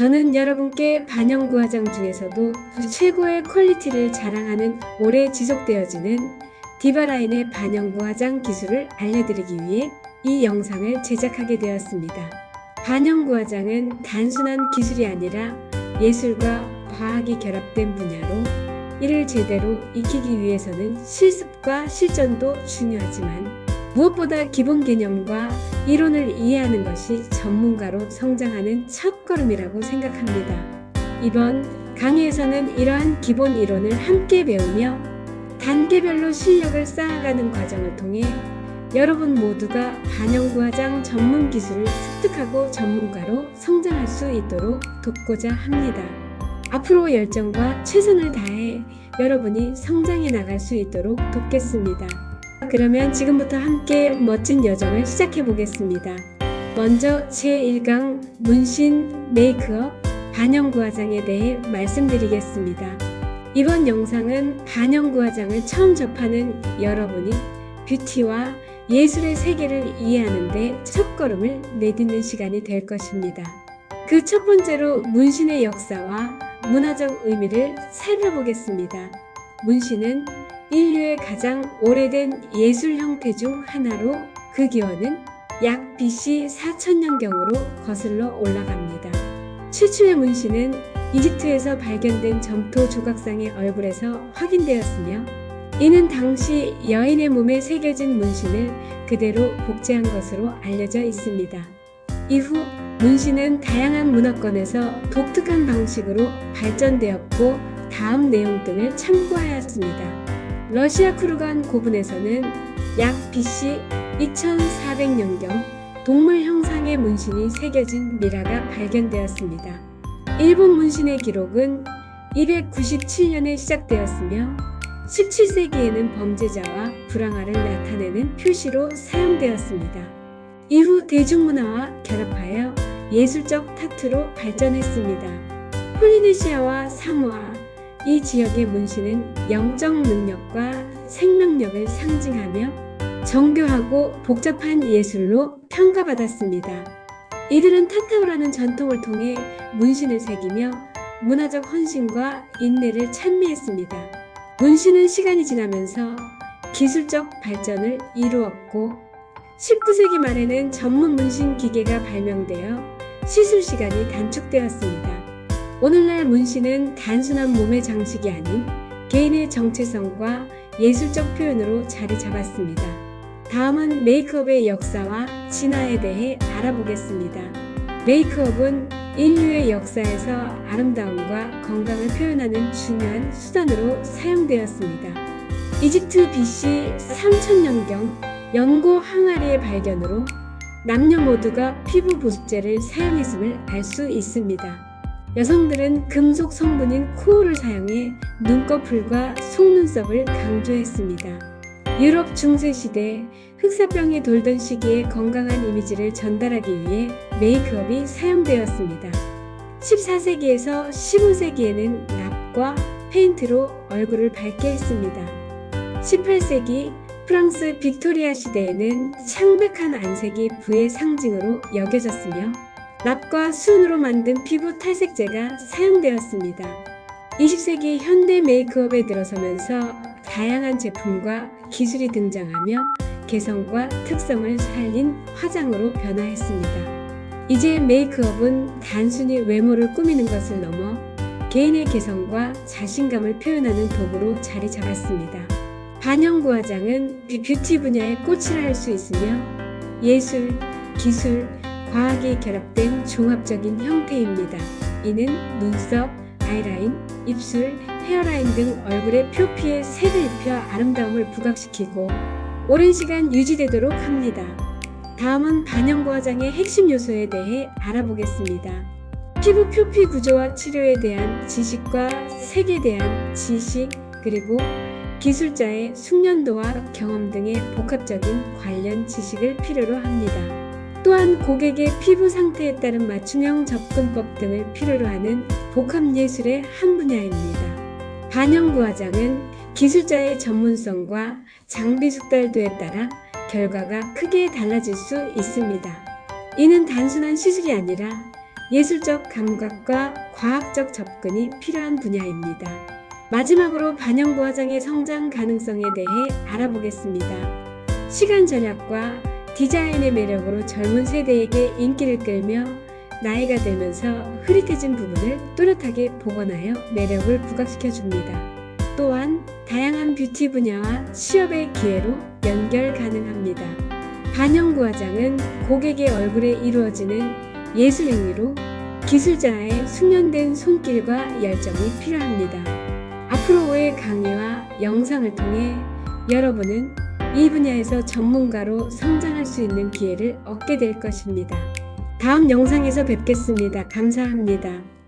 저는 여러분께 반영구화장 중에서도 최고의 퀄리티를 자랑하는 오래 지속되어지는 디바라인의 반영구화장 기술을 알려드리기 위해 이 영상을 제작하게 되었습니다. 반영구화장은 단순한 기술이 아니라 예술과 과학이 결합된 분야로 이를 제대로 익히기 위해서는 실습과 실전도 중요하지만 무엇보다 기본 개념과 이론을 이해하는 것이 전문가로 성장하는 첫 걸음이라고 생각합니다. 이번 강의에서는 이러한 기본 이론을 함께 배우며 단계별로 실력을 쌓아가는 과정을 통해 여러분 모두가 반영구화장 전문 기술을 습득하고 전문가로 성장할 수 있도록 돕고자 합니다. 앞으로 열정과 최선을 다해 여러분이 성장해 나갈 수 있도록 돕겠습니다. 그러면 지금부터 함께 멋진 여정을 시작해 보겠습니다. 먼저 제1강 문신 메이크업 반영구화장에 대해 말씀드리겠습니다. 이번 영상은 반영구화장을 처음 접하는 여러분이 뷰티와 예술의 세계를 이해하는데 첫걸음을 내딛는 시간이 될 것입니다. 그 첫 번째로 문신의 역사와 문화적 의미를 살펴보겠습니다. 문신은 인류의 가장 오래된 예술 형태 중 하나로 그 기원은 약 BC 4000년경으로 거슬러 올라갑니다. 최초의 문신은 이집트에서 발견된 점토 조각상의 얼굴에서 확인되었으며 이는 당시 여인의 몸에 새겨진 문신을 그대로 복제한 것으로 알려져 있습니다. 이후 문신은 다양한 문화권에서 독특한 방식으로 발전되었고 다음 내용 등을 참고하였습니다. 러시아 쿠르간 고분에서는 약 BC 2400년경 동물 형상의 문신이 새겨진 미라가 발견되었습니다. 일본 문신의 기록은 297년에 시작되었으며 17세기에는 범죄자와 불황화를 나타내는 표시로 사용되었습니다. 이후 대중문화와 결합하여 예술적 타투로 발전했습니다. 폴리네시아와 사모아, 이 지역의 문신은 영적 능력과 생명력을 상징하며 정교하고 복잡한 예술로 평가받았습니다. 이들은 타타오라는 전통을 통해 문신을 새기며 문화적 헌신과 인내를 찬미했습니다. 문신은 시간이 지나면서 기술적 발전을 이루었고 19세기 말에는 전문 문신 기계가 발명되어 시술 시간이 단축되었습니다. 오늘날 문신은 단순한 몸의 장식이 아닌 개인의 정체성과 예술적 표현으로 자리 잡았습니다. 다음은 메이크업의 역사와 진화에 대해 알아보겠습니다. 메이크업은 인류의 역사에서 아름다움과 건강을 표현하는 중요한 수단으로 사용되었습니다. 이집트 BC 3000년경 연고 항아리의 발견으로 남녀 모두가 피부 보습제를 사용했음을 알 수 있습니다. 여성들은 금속 성분인 코어를 사용해 눈꺼풀과 속눈썹을 강조했습니다. 유럽 중세시대 흑사병이 돌던 시기에 건강한 이미지를 전달하기 위해 메이크업이 사용되었습니다. 14세기에서 15세기에는 납과 페인트로 얼굴을 밝게 했습니다. 18세기 프랑스 빅토리아 시대에는 창백한 안색이 부의 상징으로 여겨졌으며 납과 순으로 만든 피부 탈색제가 사용되었습니다. 20세기 현대 메이크업에 들어서면서 다양한 제품과 기술이 등장하며 개성과 특성을 살린 화장으로 변화했습니다. 이제 메이크업은 단순히 외모를 꾸미는 것을 넘어 개인의 개성과 자신감을 표현하는 도구로 자리 잡았습니다. 반영구 화장은 뷰티 분야의 꽃이라 할 수 있으며 예술, 기술, 과학이 결합된 종합적인 형태입니다. 이는 눈썹, 아이라인, 입술, 헤어라인 등 얼굴의 표피에 색을 입혀 아름다움을 부각시키고 오랜 시간 유지되도록 합니다. 다음은 반영구 화장의 핵심 요소에 대해 알아보겠습니다. 피부 표피 구조와 치료에 대한 지식과 색에 대한 지식 그리고 기술자의 숙련도와 경험 등의 복합적인 관련 지식을 필요로 합니다. 또한 고객의 피부 상태에 따른 맞춤형 접근법 등을 필요로 하는 복합 예술의 한 분야입니다. 반영구 화장은 기술자의 전문성과 장비 숙달도에 따라 결과가 크게 달라질 수 있습니다. 이는 단순한 시술이 아니라 예술적 감각과 과학적 접근이 필요한 분야입니다. 마지막으로 반영부화장의 성장 가능성에 대해 알아보겠습니다. 시간 절약과 디자인의 매력으로 젊은 세대에게 인기를 끌며 나이가 들면서 흐릿해진 부분을 또렷하게 복원하여 매력을 부각시켜 줍니다. 또한 다양한 뷰티 분야와 취업의 기회로 연결 가능합니다. 반영부화장은 고객의 얼굴에 이루어지는 예술 행위로 기술자의 숙련된 손길과 열정이 필요합니다. 앞으로의 강의와 영상을 통해 여러분은 이 분야에서 전문가로 성장할 수 있는 기회를 얻게 될 것입니다. 다음 영상에서 뵙겠습니다. 감사합니다.